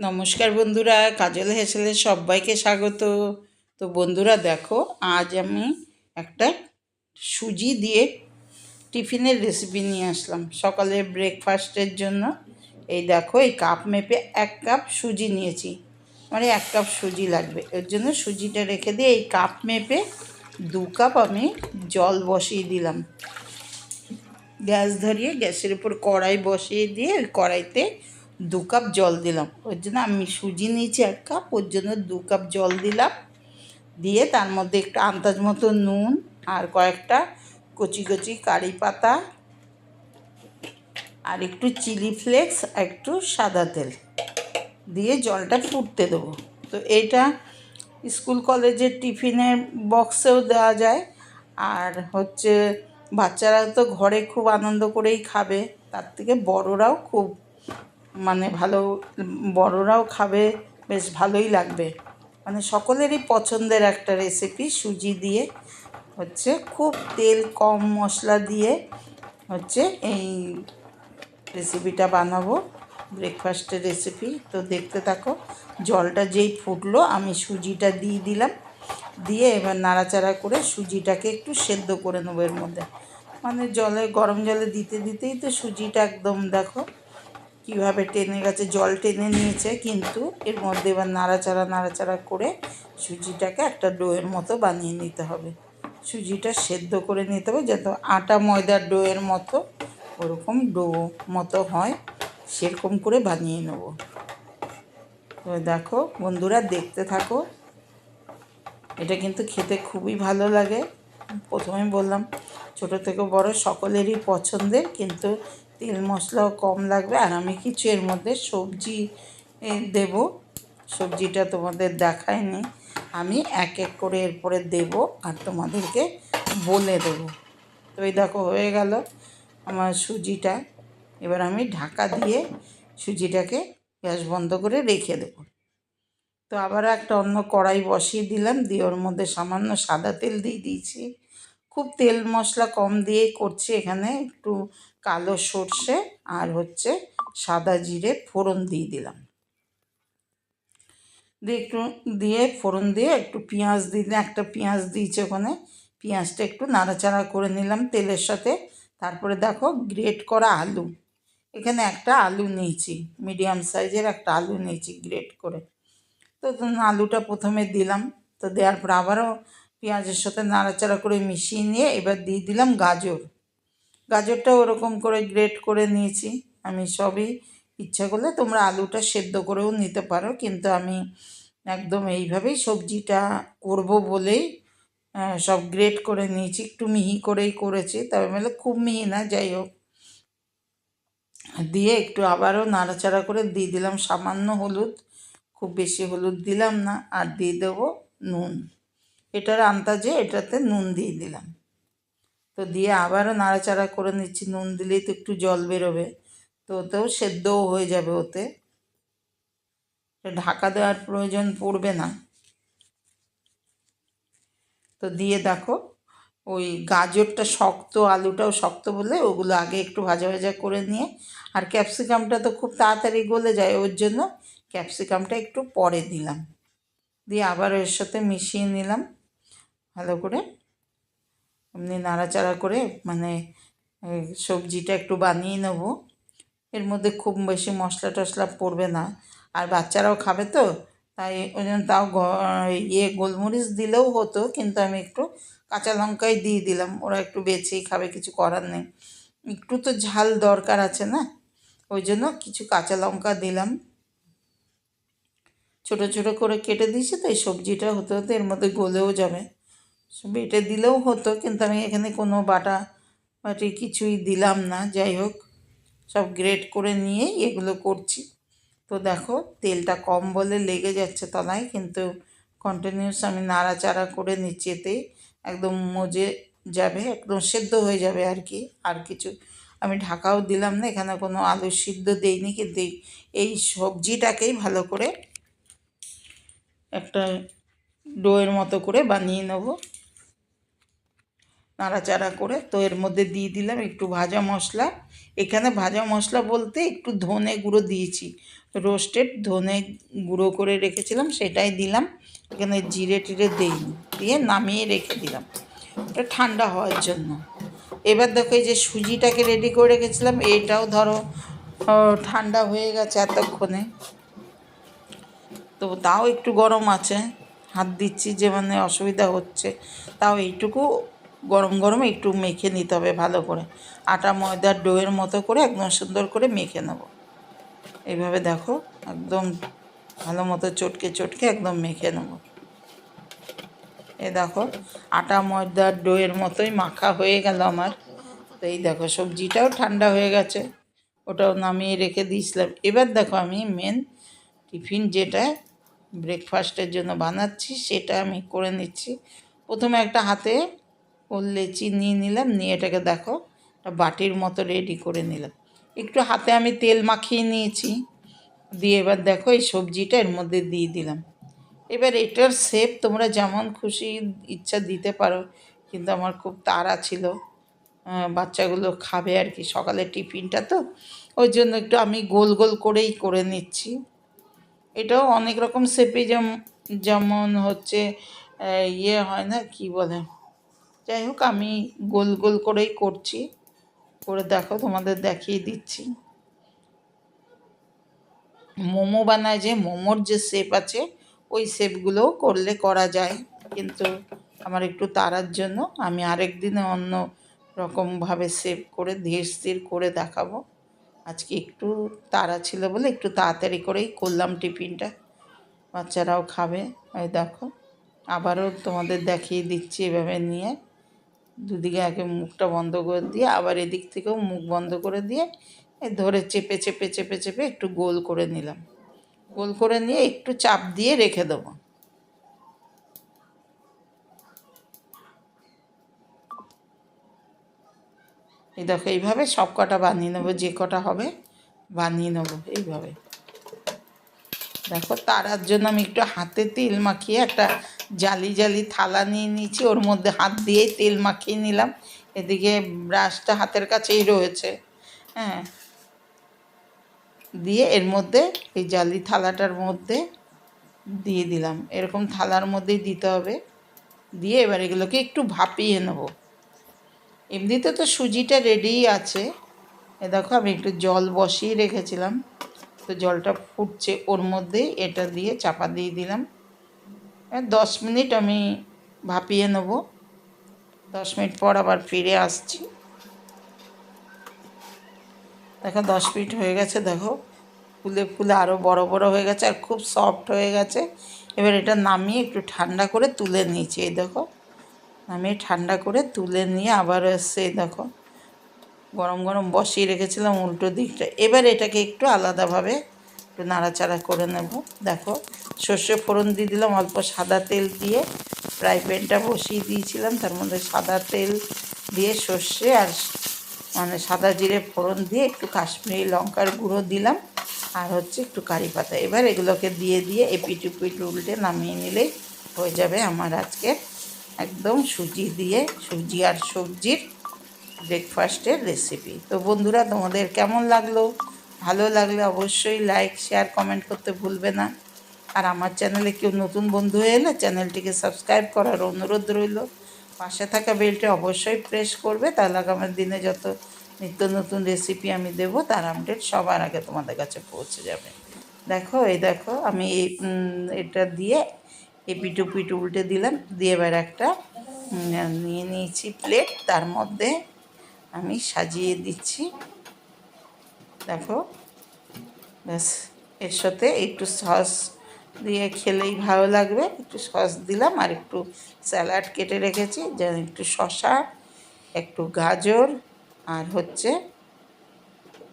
নমস্কার বন্ধুরা, কাজল হেসেলে সবাইকে স্বাগত। তো বন্ধুরা দেখো, আজ আমি একটা সুজি দিয়ে টিফিনের রেসিপি নিয়ে আসলাম। সকালে ব্রেকফাস্টের জন্য। এই দেখো, এই কাপ মেপে এক কাপ সুজি নিয়েছি। মানে এক কাপ সুজি লাগবে। এর জন্য সুজিটা রেখে দিয়ে এই কাপ মেপে দু কাপ আমি জল বসিয়ে দিলাম। গ্যাস ধরিয়ে, গ্যাসের উপর কড়াই বসিয়ে দিয়ে ওই কড়াইতে দু কাপ জল দিলাম। ওর জন্য আমি সুজি নিয়েছি এক কাপ, ওর জন্য দু কাপ জল দিলাম। দিয়ে তার মধ্যে একটু আন্দাজ মতো নুন আর কয়েকটা কচি কচি কারি পাতা আর একটু চিলি ফ্লেক্স একটু সাদা তেল দিয়ে জলটা ফুটতে দেবো। তো এটা স্কুল কলেজের টিফিনের বক্সেও দেওয়া যায়। আর হচ্ছে বাচ্চারা তো ঘরে খুব আনন্দ করেই খাবে, তার থেকে বড়রাও খুব মানে ভালো, বড়রাও খাবে, বেশ ভালোই লাগবে। মানে সকলেরই পছন্দের একটা রেসিপি সুজি দিয়ে হচ্ছে খুব তেল কম মশলা দিয়ে হচ্ছে এই রেসিপিটা বানাবো ব্রেকফাস্টের রেসিপি তো দেখতে থাকো, জলটা যেই ফুটলো, আমি সুজিটা দিয়ে দিলাম। দিয়ে এবার নাড়াচাড়া করে সুজিটাকে একটু সেদ্ধ করে নেব এর মধ্যে। মানে জলে, গরম জলে দিতে দিতেই তো সুজিটা একদম দেখো কীভাবে টেনে গেছে জল টেনে নিয়েছে, কিন্তু এর মধ্যে এবার নাড়াচাড়া নাড়াচাড়া করে সুজিটাকে একটা ডোয়ের মতো বানিয়ে নিতে হবে। সুজিটা সেদ্ধ করে নিতে হবে যাতে আটা ময়দার ডোয়ের মতো ওরকম ডো মতো হয়, সেরকম করে বানিয়ে নেব। তো দেখো বন্ধুরা, দেখতে থাকো। এটা কিন্তু খেতে খুবই ভালো লাগে। প্রথমে বললাম, ছোট থেকে বড়, সকলেরই পছন্দের, কিন্তু তেল, মশলাও কম লাগবে, আর আমি কিছু এর মধ্যে সবজি দেব। সবজিটা তোমাদের দেখায়নি আমি এক এক করে এরপরে দেব আর তোমাদেরকে বলে দেবো। তো এই দেখো, হয়ে গেল আমার সুজিটা। এবার আমি ঢাকা দিয়ে সুজিটাকে গ্যাস বন্ধ করে রেখে দেবো। তো আবার একটা অন্য কড়াই বসিয়ে দিলাম, দিয়ে ওর মধ্যে সামান্য সাদা তেল দিয়ে দিয়েছি। খুব তেল মশলা কম দিয়ে করছি এখানে, একটু কালো সর্ষে আর হচ্ছে সাদা জিরে ফোড়ন দিয়ে দিলাম। দিয়ে একটু দিয়ে ফোড়ন দিয়ে একটু পেঁয়াজ দিলে একটা পেঁয়াজ দিয়েছে ওখানে, পেঁয়াজটা একটু নাড়াচাড়া করে নিলাম তেলের সাথে। তারপরে দেখো গ্রেট করা আলু, এখানে একটা আলু নিয়েছি, মিডিয়াম সাইজের একটা আলু নিয়েছি গ্রেট করে। তো আলুটা প্রথমে দিলাম, তো দেওয়ার পর আবারও পেঁয়াজের সাথে নাড়াচাড়া করে মিশিয়ে নিয়ে এবার দিয়ে দিলাম গাজর। গাজরটা ওরকম করে গ্রেট করে নিয়েছি। আমি সবই ইচ্ছা করলে তোমরা আলুটা সেদ্ধ করেও নিতে পারো, কিন্তু আমি একদম এইভাবেই সবজিটা করব বলেই সব গ্রেট করে নিয়েছি। একটু মিহি করেই করেছি, তবে মানে খুব মিহি না, যাই হোক। দিয়ে একটু আবারও নাড়াচাড়া করে দিয়ে দিলাম সামান্য হলুদ। খুব বেশি হলুদ দিলাম না, আর দিয়ে দেবো নুন। এটার আন্দাজে এটাতে নুন দিয়ে দিলাম। তো দিয়ে আবারও নাড়াচাড়া করে নিচ্ছি। নুন দিলেই তো একটু জল বেরোবে। তো ওতেও সেদ্ধও হয়ে যাবে ওতে। ঢাকা দেওয়ার প্রয়োজন পড়বে না। তো দিয়ে দেখো, ওই গাজরটা শক্ত, আলুটাও শক্ত বলে ওগুলো আগে একটু ভাজা ভাজা করে নিয়ে, আর ক্যাপসিকামটা তো খুব তাড়াতাড়ি গলে যায়, ওর জন্য ক্যাপসিকামটা একটু পরে দিলাম। দিয়ে আবার এর সাথে মিশিয়ে নিলাম। ভালো করে এমনি নাড়াচাড়া করে মানে সবজিটা একটু বানিয়ে নেব। এর মধ্যে খুব বেশি মশলা টশলা পড়বে না। আর বাচ্চারাও খাবে তো, তাই ওই জন্য তাও ইয়ে গোলমরিচ দিলেও হতো, কিন্তু আমি একটু কাঁচা লঙ্কাই দিয়ে দিলাম। ওরা একটু বেছেই খাবে, কিছু করার নেই। একটু তো ঝাল দরকার আছে না? ওই জন্য কিছু কাঁচা লঙ্কা দিলাম। ছোট ছোট করে কেটে দিয়েছি তো, এই সবজিটা হতে হতে এর মধ্যে গলেও যাবে। বেটে দিলেও হতো, কিন্তু আমি এখানে কোনো বাটা বাটি কিছুই দিলাম না। যাই হোক, সব গ্রেট করে নিয়েই এগুলো করছি। তো দেখো, তেলটা কম বলে লেগে যাচ্ছে তলায়, কিন্তু কন্টিনিউস আমি নাড়াচাড়া করে নিচ্ছি একদম মজে যাবে, একদম সেদ্ধ হয়ে যাবে আর কি। আর কিছু আমি ঢাকাও দিলাম না, এখানে কোনো আলু সিদ্ধ দেইনি, কিন্তু এই সবজিটাকেই ভালো করে একটা ডোয়ের মতো করে বানিয়ে নেব। নাড়াচাড়া করে তো এর মধ্যে দিয়ে দিলাম একটু ভাজা মশলা। এখানে ভাজা মশলা বলতে একটু ধনে গুঁড়ো দিয়েছি। রোস্টেড ধনে গুঁড়ো করে রেখেছিলাম, সেটাই দিলাম। এখানে জিরে টিরে দিইনি, দিয়ে নামিয়ে রেখে দিলাম। এটা ঠান্ডা হওয়ার জন্য। এবার দেখো এই যে সুজিটাকে রেডি করে রেখেছিলাম, এটাও ধরো ঠান্ডা হয়ে গেছে এতক্ষণে। তো তাও একটু গরম আছে, হাত দিচ্ছি যে মানে অসুবিধা হচ্ছে। তাও এইটুকু গরম গরম একটু মেখে নিতে হবে ভালো করে। আটা ময়দার ডোয়ের মতো করে একদম সুন্দর করে মেখে নেব। এইভাবে দেখো একদম ভালো মতো চটকে চটকে একদম মেখে নেব। এ দেখো আটা ময়দার ডোয়ের মতোই মাখা হয়ে গেল আমার। তো এই দেখো সবজিটাও ঠান্ডা হয়ে গেছে। ওটাও নামিয়ে রেখে দিয়েছিলাম। এবার দেখো আমি মেন টিফিন যেটা ব্রেকফাস্টের জন্য বানাচ্ছি সেটা আমি করে নিচ্ছি। প্রথমে একটা হাতে ওল লেচি নিয়ে নিলাম, নিয়ে এটাকে দেখো বাটির মতো রেডি করে নিলাম। একটু হাতে আমি তেল মাখিয়ে নিয়েছি, দিয়ে এবার দেখো এই সবজিটা এর মধ্যে দিয়ে দিলাম। এবার এটার শেপ তোমরা যেমন খুশি ইচ্ছা দিতে পারো, কিন্তু আমার খুব তাড়া ছিল। বাচ্চাগুলো খাবে আর কি, সকালে টিফিনটা তো, ওই জন্য একটু আমি গোল গোল করেই করে নিচ্ছি। এটাও অনেক রকম শেপে যেমন যেমন হচ্ছে ইয়ে হয় না, কি বলে? যাই হোক, আমি গোল গোল করেই করছি। করে দেখো, তোমাদের দেখিয়ে দিচ্ছি। মোমো বানায় যে, মোমোর যে শেপ আছে, ওই শেপগুলোও করলে করা যায়। কিন্তু আমার একটু তাড়ার জন্য, আমি আরেক দিনে অন্য রকমভাবে শেপ করে, ধীর স্থির করে দেখাবো। আজকে একটু তাড়া ছিল বলে একটু তাড়াতাড়ি করেই করলাম টিফিনটা। বাচ্চারাও খাবে, ওই দেখো। আবারও তোমাদের দেখিয়ে দিচ্ছি এভাবে নিয়ে। দুদিকে আগে মুখটা বন্ধ করে দিয়ে, আবার এদিক থেকেও মুখ বন্ধ করে দিয়ে ধরে চেপে চেপে চেপে চেপে একটু গোল করে নিলাম। গোল করে নিয়ে একটু চাপ দিয়ে রেখে দেবো। এই দেখো, এইভাবে সব কটা বানিয়ে নেব, যে কটা হবে বানিয়ে নেব, এইভাবে। দেখো তারার জন্য আমি একটু হাতে তেল মাখিয়ে একটা জালি জালি থালা নিয়ে নিয়েছি, ওর মধ্যে হাত দিয়ে তেল মাখিয়ে নিলাম। এদিকে ব্রাশটা হাতের কাছেই রয়েছে হ্যাঁ। দিয়ে এর মধ্যে এই জালি থালাটার মধ্যে দিয়ে দিলাম। এরকম থালার মধ্যেই দিতে হবে। দিয়ে এবার এগুলোকে একটু ভাপিয়ে নেব। এমনিতে তো সুজিটা রেডিই আছে। এ দেখো, আমি একটু জল বসিয়ে রেখেছিলাম। তো জলটা ফুটছে, ওর মধ্যে এটা দিয়ে চাপা দিয়ে দিলাম। দশ মিনিট আমি ভাপিয়ে নেব। দশ মিনিট পর আবার ফিরে আসছি। দেখো, দশ মিনিট হয়ে গেছে, দেখো। ফুলে ফুলে আরও বড় বড় হয়ে গেছে আর খুব সফট হয়ে গেছে। এবার এটা নামিয়ে একটু ঠান্ডা করে তুলে নিয়েছি, এই দেখো। নামিয়ে ঠান্ডা করে তুলে নিয়ে আবার এসে, এই দেখো, গরম গরম বসিয়ে রেখেছিলাম উল্টো দিকটা। এবার এটাকে একটু আলাদাভাবে একটু নাড়াচাড়া করে নেব, দেখো। সর্ষে ফোড়ন দিয়ে দিলাম, অল্প সাদা তেল দিয়ে ফ্রাই প্যানটা বসিয়ে দিয়েছিলাম। তার মধ্যে সাদা তেল দিয়ে সর্ষে আর মানে সাদা জিরে ফোড়ন দিয়ে একটু কাশ্মীরি লঙ্কার গুঁড়ো দিলাম আর হচ্ছে একটু কারি পাতা। এবার এগুলোকে দিয়ে দিয়ে এপিট উপিট উল্টে নামিয়ে নিলেই হয়ে যাবে আমার আজকে একদম সুজি দিয়ে, সুজি আর সবজির ব্রেকফাস্টের রেসিপি তো বন্ধুরা, তোমাদের কেমন লাগল? ভালো লাগলে অবশ্যই লাইক শেয়ার কমেন্ট করতে ভুলবে না। আর আমার চ্যানেলে কেউ নতুন বন্ধু হয়ে এলে চ্যানেলটিকে সাবস্ক্রাইব করার অনুরোধ রইল। পাশে থাকা বেলটা অবশ্যই প্রেস করবে, তাহলে আগামী দিনে যত নিত্য নতুন রেসিপি আমি দেব, তার আপডেট সবার আগে তোমাদের কাছে পৌঁছে যাবে। দেখো, এই দেখো, আমি এই এটা দিয়ে এপিট উপিট উল্টে দিলাম। দিয়ে এবার একটা নিয়ে নিয়েছি প্লেট তার মধ্যে আমি সাজিয়ে দিচ্ছি। দেখো, ব্যাস, এর সাথে একটু সস দিয়ে খেলেই ভালো লাগবে। একটু সস দিলাম আর একটু স্যালাড কেটে রেখেছি, যেন একটু শসা, একটু গাজর আর হচ্ছে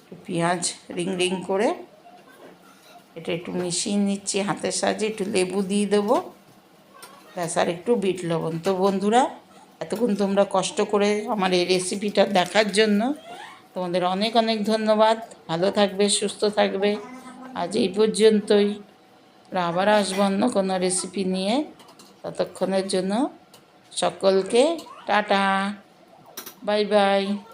একটু পেঁয়াজ রিং রিং করে এটা একটু মিশিয়ে নিচ্ছি হাতের সাহায্যে, একটু লেবু দিয়ে দেবো। ব্যাস, আর একটু বিট লবণ। তো বন্ধুরা, এতক্ষণ তোমরা কষ্ট করে আমার এই রেসিপিটা দেখার জন্য তোমাদের অনেক অনেক ধন্যবাদ। ভালো থাকবে, সুস্থ থাকবে। আজ এই পর্যন্তই। আবার আসব অন্য কোনো রেসিপি নিয়ে। ততক্ষণের জন্য সকলকে টাটা। Bye bye.